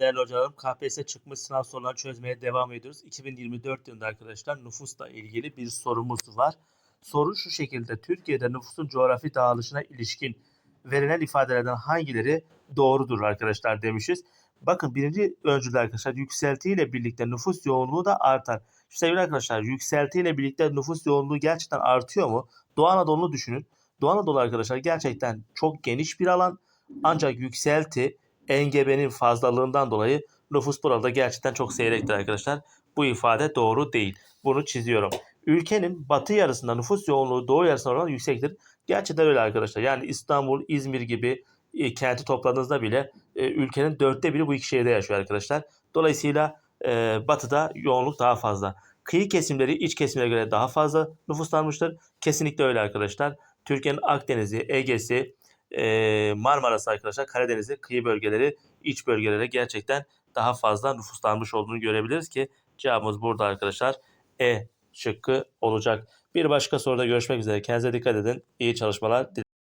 Değerli hocalarım, KPSS çıkmış sınav sorularını çözmeye devam ediyoruz. 2024 yılında arkadaşlar nüfusla ilgili bir sorumuz var. Soru şu şekilde. Türkiye'de nüfusun coğrafi dağılışına ilişkin verilen ifadelerden hangileri doğrudur arkadaşlar demişiz. Bakın birinci öncülde arkadaşlar yükseltiyle birlikte nüfus yoğunluğu da artar. Şu sevgili arkadaşlar yükseltiyle birlikte nüfus yoğunluğu gerçekten artıyor mu? Doğu Anadolu'nu düşünün. Doğu Anadolu arkadaşlar gerçekten çok geniş bir alan. Ancak yükselti engebenin fazlalığından dolayı nüfus burada gerçekten çok seyrektir arkadaşlar. Bu ifade doğru değil. Bunu çiziyorum. Ülkenin batı yarısında nüfus yoğunluğu doğu yarısına oranla yüksektir. Gerçekten öyle arkadaşlar. Yani İstanbul, İzmir gibi e, kenti topladığınızda bile e, ülkenin dörtte biri bu iki şehirde yaşıyor arkadaşlar. Dolayısıyla e, batıda yoğunluk daha fazla. Kıyı kesimleri iç kesimlere göre daha fazla nüfuslanmıştır. Kesinlikle öyle arkadaşlar. Türkiye'nin Akdeniz'i, Ege'si, e, Marmara'sı arkadaşlar, Karadeniz'i, kıyı bölgeleri, iç bölgelere gerçekten daha fazla nüfuslanmış olduğunu görebiliriz ki cevabımız burada arkadaşlar E şıkkı olacak. Bir başka soruda görüşmek üzere. Kendinize dikkat edin. İyi çalışmalar.